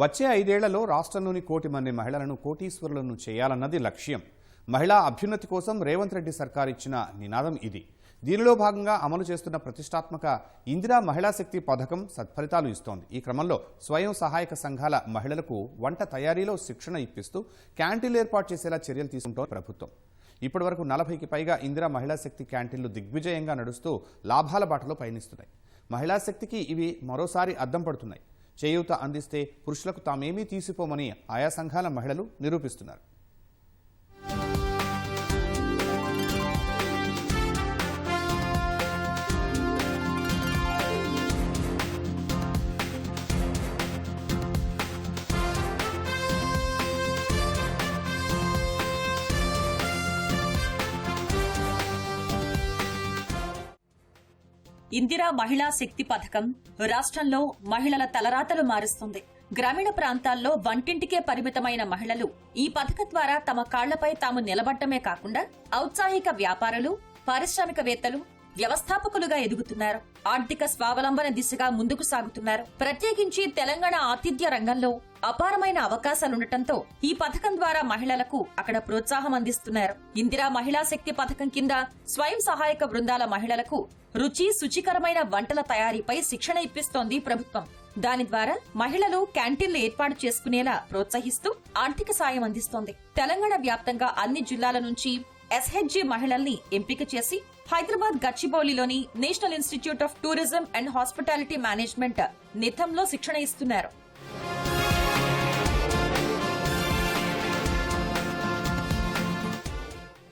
వచ్చే ఐదేళ్ళలో రాష్ట్రంలోని కోటి మంది మహిళలను కోటీశ్వరులను చేయాలన్నది లక్ష్యం. మహిళా అభ్యున్నతి కోసం రేవంత్ రెడ్డి సర్కార్ ఇచ్చిన నినాదం ఇది. దీనిలో భాగంగా అమలు చేస్తున్న ప్రతిష్టాత్మక ఇందిరా మహిళా శక్తి పథకం సత్ఫలితాలు ఇస్తోంది. ఈ క్రమంలో స్వయం సహాయక సంఘాల మహిళలకు వంట తయారీలో శిక్షణ ఇప్పిస్తూ క్యాంటీన్లు ఏర్పాటు చేసేలా చర్యలు తీసుకుంటోంది ప్రభుత్వం. ఇప్పటివరకు నలభైకి పైగా ఇందిరా మహిళా శక్తి క్యాంటీన్లు దిగ్విజయంగా నడుస్తూ లాభాల బాటలో పయనిస్తున్నాయి. మహిళా శక్తికి ఇవి మరోసారి అద్దం పడుతున్నాయి. చేయూత అందిస్తే పురుషులకు తామేమీ తీసిపోమని ఆయా సంఘాల మహిళలు నిరూపిస్తున్నారు. ఇందిరా మహిళా శక్తి పథకం రాష్ట్రంలో మహిళల తలరాతలు మారుస్తుంది. గ్రామీణ ప్రాంతాల్లో వంటింటికే పరిమితమైన మహిళలు ఈ పథకం ద్వారా తమ కాళ్ళపై తాము నిలబడటమే కాకుండా ఔత్సాహిక వ్యాపారులు పారిశ్రామికవేత్తలు వ్యవస్థాపకులుగా ఎదుగుతున్నారు. ఆర్థిక స్వావలంబన దిశగా ముందుకు సాగుతున్నారు. ప్రత్యేకించి తెలంగాణ ఆతిథ్య రంగంలో అపారమైన అవకాశాలుండటంతో ఈ పథకం ద్వారా మహిళలకు అక్కడ ప్రోత్సాహం అందిస్తున్నారు. ఇందిరా మహిళా శక్తి పథకం కింద స్వయం సహాయక బృందాల మహిళలకు రుచి శుచికరమైన వంటల తయారీపై శిక్షణ ఇప్పిస్తోంది ప్రభుత్వం. దాని ద్వారా మహిళలు క్యాంటీన్లు ఏర్పాటు చేసుకునేలా ప్రోత్సహిస్తూ ఆర్థిక సాయం అందిస్తోంది. తెలంగాణ వ్యాప్తంగా అన్ని జిల్లాల నుంచి ఎస్హెచ్జి మహిళల్ని ఎంపిక చేసి Hyderabad గచ్చిబౌలిలోని national institute of tourism and hospitality management నితంలో శిక్షణ ఇస్తున్నారు.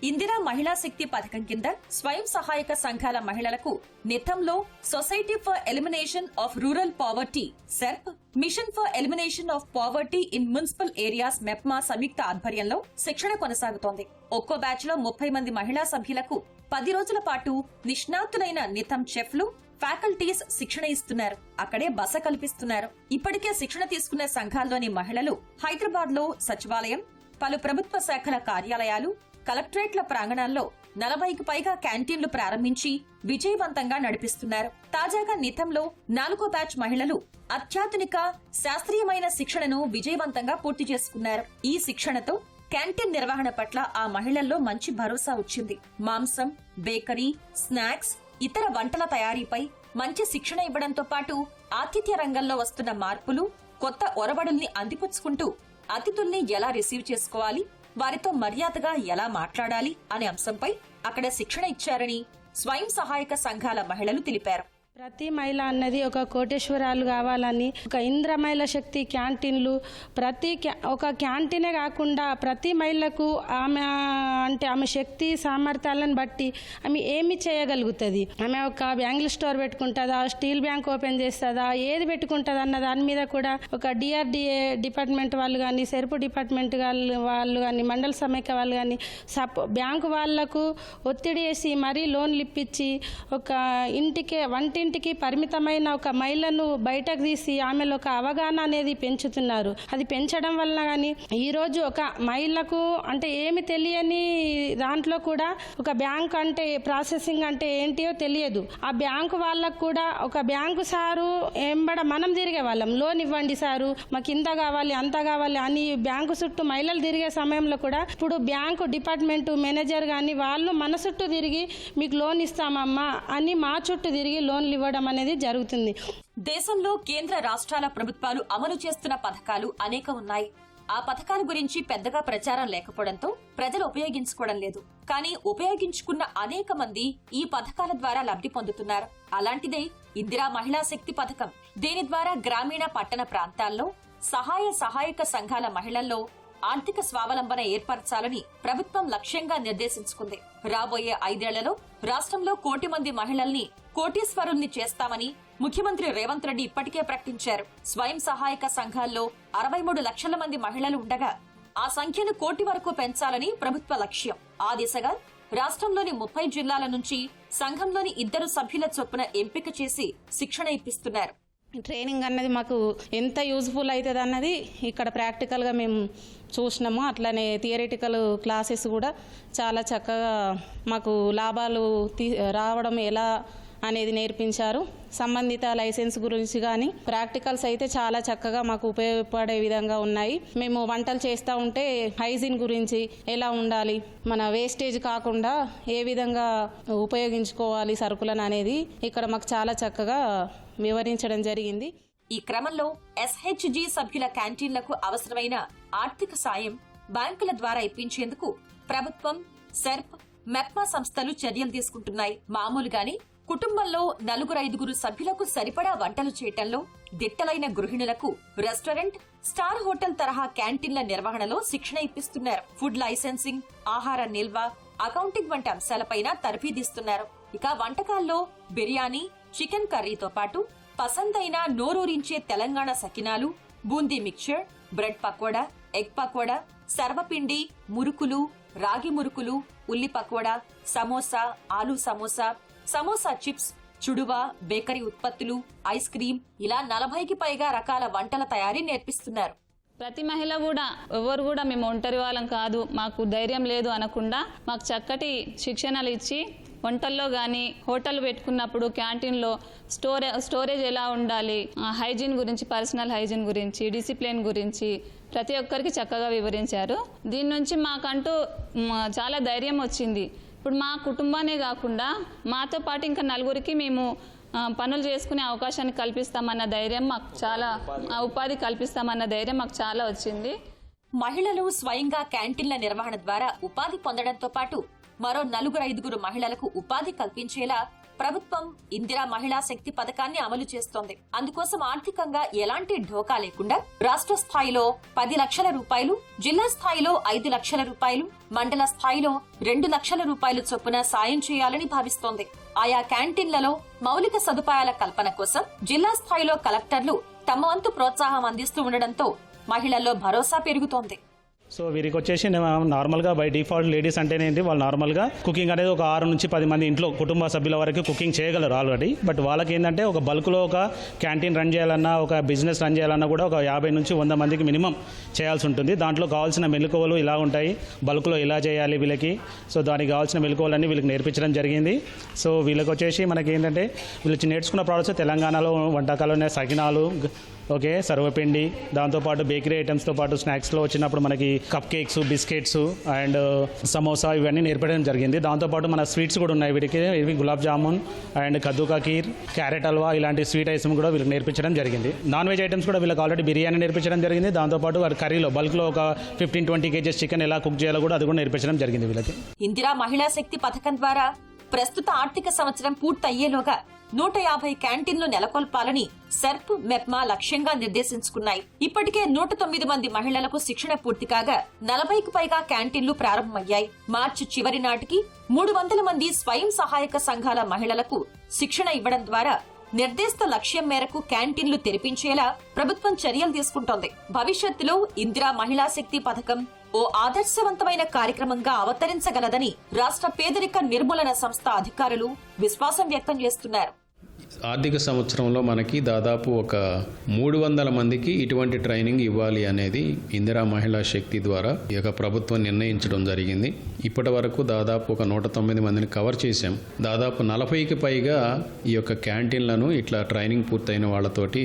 ఇందిరా మహిళా శక్తి పథకం కింద స్వయం సహాయక సంఘాల మహిళలకు నితంలో society for elimination of rural poverty SERP mission for elimination of poverty in municipal areas MEPMA సంయుక్త ఆధ్వర్యంలో శిక్షణ కొనసాగుతోంది. ఒక్కో బ్యాచ్లో ముప్పై మంది మహిళా సభ్యులకు పది రోజుల పాటు నిష్ణాతులైన నితం చెఫ్లు ఫ్యాకల్టీస్ శిక్షణ ఇస్తున్నారు. అక్కడే బస కల్పిస్తున్నారు. ఇప్పటికే శిక్షణ తీసుకున్న సంఘాల్లోని మహిళలు హైదరాబాద్లో సచివాలయం పలు ప్రభుత్వ శాఖల కార్యాలయాలు కలెక్టరేట్ల ప్రాంగణాల్లో నలభైకి పైగా క్యాంటీన్లు ప్రారంభించి విజయవంతంగా నడిపిస్తున్నారు. తాజాగా నితంలో నాలుగో బ్యాచ్ మహిళలు అత్యాధునిక శాస్త్రీయమైన శిక్షణను విజయవంతంగా పూర్తి చేసుకున్నారు. ఈ శిక్షణతో క్యాంటీన్ నిర్వహణ పట్ల ఆ మహిళల్లో మంచి భరోసా వచ్చింది. మాంసం బేకరీ స్నాక్స్ ఇతర వంటల తయారీపై మంచి శిక్షణ ఇవ్వడంతో పాటు ఆతిథ్య రంగంలో వస్తున్న మార్పులు కొత్త ఒరవడుల్ని అందిపుచ్చుకుంటూ అతిథుల్ని ఎలా రిసీవ్ చేసుకోవాలి వారితో మర్యాదగా ఎలా మాట్లాడాలి అనే అంశంపై అక్కడ శిక్షణ ఇచ్చారని స్వయం సహాయక సంఘాల మహిళలు తెలిపారు. ప్రతి మహిళ అన్నది ఒక కోటేశ్వరాలు కావాలని ఒక ఇంద్ర మహిళ శక్తి క్యాంటీన్లు ప్రతి క్యా- ఒక క్యాంటీనే కాకుండా ప్రతి మహిళకు ఆమె అంటే ఆమె శక్తి సామర్థ్యాలను బట్టి ఆమె ఏమి చేయగలుగుతుంది? ఆమె ఒక బ్యాంగిల్ స్టోర్ పెట్టుకుంటుందా? స్టీల్ బ్యాంక్ ఓపెన్ చేస్తుందా? ఏది పెట్టుకుంటుంది అన్న దాని మీద కూడా ఒక డిఆర్డిఏ డిపార్ట్మెంట్ వాళ్ళు కానీ సెరుపు డిపార్ట్మెంట్ వాళ్ళు వాళ్ళు కానీ మండల సమైక్య వాళ్ళు కానీ సపో బ్యాంకు వాళ్ళకు ఒత్తిడి వేసి మరీ లోన్లు ఇప్పించి ఒక ఇంటికి ఇంటికి పరిమితమైన ఒక మహిళను బయటకు తీసి ఆమెలో ఒక అవగాహన అనేది పెంచుతున్నారు. అది పెంచడం వలన కానీ ఈరోజు ఒక మహిళకు అంటే ఏమి తెలియని దాంట్లో కూడా ఒక బ్యాంక్ అంటే ప్రాసెసింగ్ అంటే ఏంటియో తెలియదు. ఆ బ్యాంకు వాళ్ళకు కూడా ఒక బ్యాంకు సారు ఎంబడ మనం తిరిగే వాళ్ళం. లోన్ ఇవ్వండి సారు మాకు ఇంత కావాలి అంత కావాలి అని బ్యాంకు చుట్టూ మహిళలు తిరిగే సమయంలో కూడా ఇప్పుడు బ్యాంకు డిపార్ట్మెంట్ మేనేజర్ కానీ వాళ్ళు మన చుట్టూ తిరిగి మీకు లోన్ ఇస్తామమ్మా అని మా చుట్టూ తిరిగి లోన్లు ఇవ్వడం అనేది జరుగుతుంది. దేశంలో కేంద్ర రాష్ట్రాల ప్రభుత్వాలు అమలు చేస్తున్న పథకాలు అనేక ఉన్నాయి. ఆ పథకాల గురించి పెద్దగా ప్రచారం లేకపోవడంతో ప్రజలు ఉపయోగించుకోవడం లేదు. కానీ ఉపయోగించుకున్న అనేక మంది ఈ పథకాల ద్వారా లబ్ధి పొందుతున్నారు. అలాంటిదే ఇందిరా మహిళా శక్తి పథకం. దీని ద్వారా గ్రామీణ పట్టణ ప్రాంతాల్లో సహాయ సహాయక సంఘాల మహిళల్లో ఆర్థిక స్వావలంబన ఏర్పరచాలని ప్రభుత్వం లక్ష్యంగా నిర్దేశించుకుంది. రాబోయే ఐదేళ్ళలో రాష్ట్రంలో కోటి మంది మహిళల్ని కోటీశ్వరుల్ని చేస్తామని ముఖ్యమంత్రి రేవంత్ రెడ్డి ఇప్పటికే ప్రకటించారు. స్వయం సహాయక సంఘాల్లో అరవై మూడు లక్షల మంది మహిళలు ఉండగా ఆ సంఖ్యను కోటి వరకు పెంచాలని ప్రభుత్వ లక్ష్యం. ఆ దిశగా రాష్ట్రంలోని ముప్పై జిల్లాల నుంచి సంఘంలోని ఇద్దరు సభ్యుల చొప్పున ఎంపిక చేసి శిక్షణ ఇప్పిస్తున్నారు. ట్రైనింగ్ అన్నది మాకు ఎంత యూజ్ఫుల్ అవుతుంది అన్నది ఇక్కడ ప్రాక్టికల్గా మేము చూసినాము. అట్లనే థియరిటికల్ క్లాసెస్ కూడా చాలా చక్కగా మాకు లాభాలు తీ రావడం ఎలా అనేది నేర్పించారు. సంబంధిత లైసెన్స్ గురించి కానీ ప్రాక్టికల్స్ అయితే చాలా చక్కగా మాకు ఉపయోగపడే విధంగా ఉన్నాయి. మేము వంటలు చేస్తూ ఉంటే హైజీన్ గురించి ఎలా ఉండాలి మన వేస్టేజ్ కాకుండా ఏ విధంగా ఉపయోగించుకోవాలి సరుకులను అనేది ఇక్కడ మాకు చాలా చక్కగా వివరించడం జరిగింది. ఈ క్రమంలో ఎస్హెచ్జి సభ్యుల క్యాంటీన్లకు అవసరమైన ఆర్థిక సాయం బ్యాంకుల ద్వారా ఇప్పించేందుకు ప్రభుత్వం సెర్ప్ మెప్మా సంస్థలు చర్యలు తీసుకుంటున్నాయి. మామూలుగానే కుటుంబంలో నలుగురు ఐదుగురు సభ్యులకు సరిపడా వంటలు చేయటంలో దిట్టలైన గృహిణులకు రెస్టారెంట్ స్టార్ హోటల్ తరహా క్యాంటీన్ల నిర్వహణలో శిక్షణ ఇప్పిస్తున్నారు. ఫుడ్ లైసెన్సింగ్ ఆహార నిల్వ అకౌంటింగ్ వంటి అంశాలపైన తరఫీదిస్తున్నారు ఇక వంటకాల్లో బిర్యానీ చికెన్ కర్రీతో పాటు పసందైన నోరూరించే తెలంగాణ సకినాలు boondi mixture bread pakoda egg pakoda సర్వపిండి మురుకులు రాగి మురుకులు ఉల్లి పకోడా సమోసా ఆలూ సమోసా సమోసా చిప్స్ చుడువ బేకరీ ఉత్పత్తులు ఐస్ క్రీమ్ ఇలా నలభైకి పైగా రకాల వంటల తయారీ నేర్పిస్తున్నారు. ప్రతి మహిళ కూడా ఎవరు కూడా మేము ఒంటరి వాళ్ళం కాదు మాకు ధైర్యం లేదు అనకుండా మాకు చక్కటి శిక్షణలు ఇచ్చి వంటల్లో కానీ హోటల్ పెట్టుకున్నప్పుడు క్యాంటీన్లో స్టోరే స్టోరేజ్ ఎలా ఉండాలి ఆ, హైజీన్ గురించి పర్సనల్ హైజీన్ గురించి డిసిప్లిన్ గురించి ప్రతి ఒక్కరికి చక్కగా వివరించారు. దీని నుంచి మాకంటూ చాలా ధైర్యం వచ్చింది. ఇప్పుడు మా కుటుంబానే కాకుండా మాతో పాటు ఇంకా నలుగురికి మేము పనులు చేసుకునే అవకాశాన్ని కల్పిస్తామన్న ధైర్యం మాకు చాలా ఉపాధి కల్పిస్తామన్న ధైర్యం మాకు చాలా వచ్చింది. మహిళలు స్వయంగా క్యాంటీన్ల నిర్వహణ ద్వారా ఉపాధి పొందడంతో పాటు మరో నలుగురు ఐదుగురు మహిళలకు ఉపాధి కల్పించేలా ప్రభుత్వం ఇందిరా మహిళా శక్తి పథకాన్ని అమలు చేస్తోంది. అందుకోసం ఆర్థికంగా ఎలాంటి ఢోకా లేకుండా రాష్ట్ర స్థాయిలో పది లక్షల రూపాయలు జిల్లా స్థాయిలో ఐదు లక్షల రూపాయలు మండల స్థాయిలో రెండు లక్షల రూపాయలు చొప్పున సాయం చేయాలని భావిస్తోంది. ఆయా క్యాంటీన్లలో మౌలిక సదుపాయాల కల్పన కోసం జిల్లా స్థాయిలో కలెక్టర్లు తమ వంతు ప్రోత్సాహం అందిస్తూ ఉండడంతో మహిళల్లో భరోసా పెరుగుతోంది. సో వీరికి వచ్చేసి నార్మల్గా బై డిఫాల్ట్ లేడీస్ అంటేనేంటి వాళ్ళు నార్మల్గా కుకింగ్ అనేది ఒక ఆరు నుంచి పది మంది ఇంట్లో కుటుంబ సభ్యుల వరకు కుకింగ్ చేయగలరు ఆల్రెడీ. బట్ వాళ్ళకి ఏంటంటే ఒక బల్క్లో ఒక క్యాంటీన్ రన్ చేయాలన్నా ఒక బిజినెస్ రన్ చేయాలన్నా కూడా ఒక యాభై నుంచి వంద మందికి మినిమం చేయాల్సి ఉంటుంది. దాంట్లో కావాల్సిన మెలకువలు ఇలా ఉంటాయి. బల్క్లో ఇలా చేయాలి వీళ్ళకి. సో దానికి కావాల్సిన మెలకువలన్నీ వీళ్ళకి నేర్పించడం జరిగింది. సో వీళ్ళకి వచ్చేసి మనకి ఏంటంటే వీళ్ళు నేర్చుకున్న ప్రోడక్ట్స్ తెలంగాణలో వంటకాలు ఉన్నాయి సకినాలు ఓకే సర్వపిండి దాంతోపాటు బేకరీ ఐటమ్స్తో పాటు స్నాక్స్లో వచ్చినప్పుడు మనకి cup cakes biscuits and uh, samosa ఇవన్నీ నేర్పడం జరిగింది. దాంతోపాటు మన స్వీట్స్ కూడా ఉన్నాయి వీటికి. ఇవి గులాబ్ జామున్ అండ్ కద్దుకా కీర్ క్యారెట్ హల్వా ఇలాంటి స్వీట్ ఐటమ్స్ కూడా వీళ్ళకి నేర్పించడం జరిగింది. నాన్ వెజ్ ఐటమ్స్ కూడా వీళ్ళకి ఆల్రెడీ బిర్యానీ నేర్పించడం జరిగింది. దాంతోపాటు వారి కర్రీలో బల్క్లో ఒక ఫిఫ్టీన్ ట్వంటీ కేజెస్ చికెన్ ఎలా కుక్ చేయాలో కూడా అది కూడా నేర్పించడం జరిగింది వీళ్ళకి. ఇందిరా మహిళా శక్తి పథకం ద్వారా ప్రస్తుత ఆర్థిక సంవత్సరం పూర్తయ్యేలోగా నూట యాభై క్యాంటీన్లు నెలకొల్పాలని సెర్ప్ మెప్మా లక్ష్యంగా నిర్దేశించుకున్నాయి. ఇప్పటికే నూట తొమ్మిది మంది మహిళలకు శిక్షణ పూర్తి కాగా నలభైకి పైగా క్యాంటీన్లు ప్రారంభమయ్యాయి. మార్చి చివరి నాటికి మూడు వందల మంది స్వయం సహాయక సంఘాల మహిళలకు శిక్షణ ఇవ్వడం ద్వారా నిర్దేశిత లక్ష్యం మేరకు క్యాంటీన్లు తెరిపించేలా ప్రభుత్వం చర్యలు తీసుకుంటోంది. భవిష్యత్తులో ఇందిరా మహిళా శక్తి పథకం ఓ ఆదర్శవంతమైన కార్యక్రమంగా అవతరించగలదని రాష్ట్ర పేదరిక నిర్మూలన సంస్థ అధికారులు విశ్వాసం వ్యక్తం చేస్తున్నారు. ఆర్థిక సంవత్సరంలో మనకి దాదాపు ఒక మూడు వందల మందికి ఇటువంటి ట్రైనింగ్ ఇవ్వాలి అనేది ఇందిరా మహిళా శక్తి ద్వారా ఈ యొక్క ప్రభుత్వం నిర్ణయించడం జరిగింది. ఇప్పటి వరకు దాదాపు ఒక నూట తొమ్మిది మందిని కవర్ చేశాం. దాదాపు నలభైకి పైగా ఈ యొక్క క్యాంటీన్లను ఇట్లా ట్రైనింగ్ పూర్తయిన వాళ్ళతోటి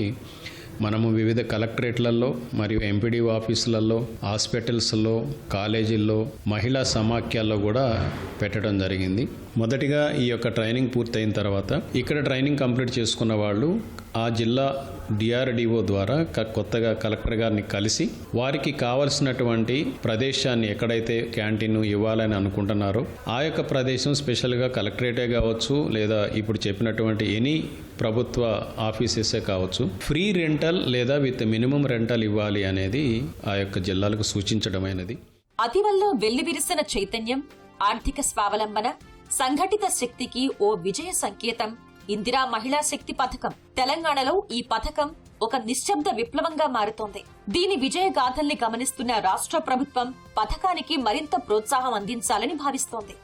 మనము వివిధ కలెక్టరేట్లలో మరియు ఎంపీడీ ఆఫీసులలో హాస్పిటల్స్లో కాలేజీల్లో మహిళా సమాఖ్యల్లో కూడా పెట్టడం జరిగింది. మొదటిగా ఈ యొక్క ట్రైనింగ్ పూర్తయిన తర్వాత ఇక్కడ ట్రైనింగ్ కంప్లీట్ చేసుకున్న వాళ్ళు ఆ జిల్లా డిఆర్డిఓ ద్వారా కొత్తగా కలెక్టర్ గారిని కలిసి వారికి కావలసినటువంటి ప్రదేశాన్ని ఎక్కడైతే క్యాంటీన్ ఇవ్వాలని అనుకుంటున్నారో ఆ యొక్క ప్రదేశం స్పెషల్గా కలెక్టరేటే కావచ్చు లేదా ఇప్పుడు చెప్పినటువంటి ఎనీ ప్రభుత్వ ఆఫీసెసే కావచ్చు. ఫ్రీ రెంటల్ లేదా విత్ మినిమం రెంటల్ ఇవ్వాలి అనేది ఆ యొక్క జిల్లాలకు సూచించడమైనది. అతివల్లో వెల్లివిరిసిన చైతన్యం ఆర్థిక స్వావలంబన సంఘటిత శక్తికి ఓ విజయ సంకేతం ఇందిరా మహిళా శక్తి పథకం. తెలంగాణలో ఈ పథకం ఒక నిశ్శబ్ద విప్లవంగా మారుతోంది. దీని విజయ గాథల్ని గమనిస్తున్న రాష్ట్ర ప్రభుత్వం పథకానికి మరింత ప్రోత్సాహం అందించాలని భావిస్తోంది.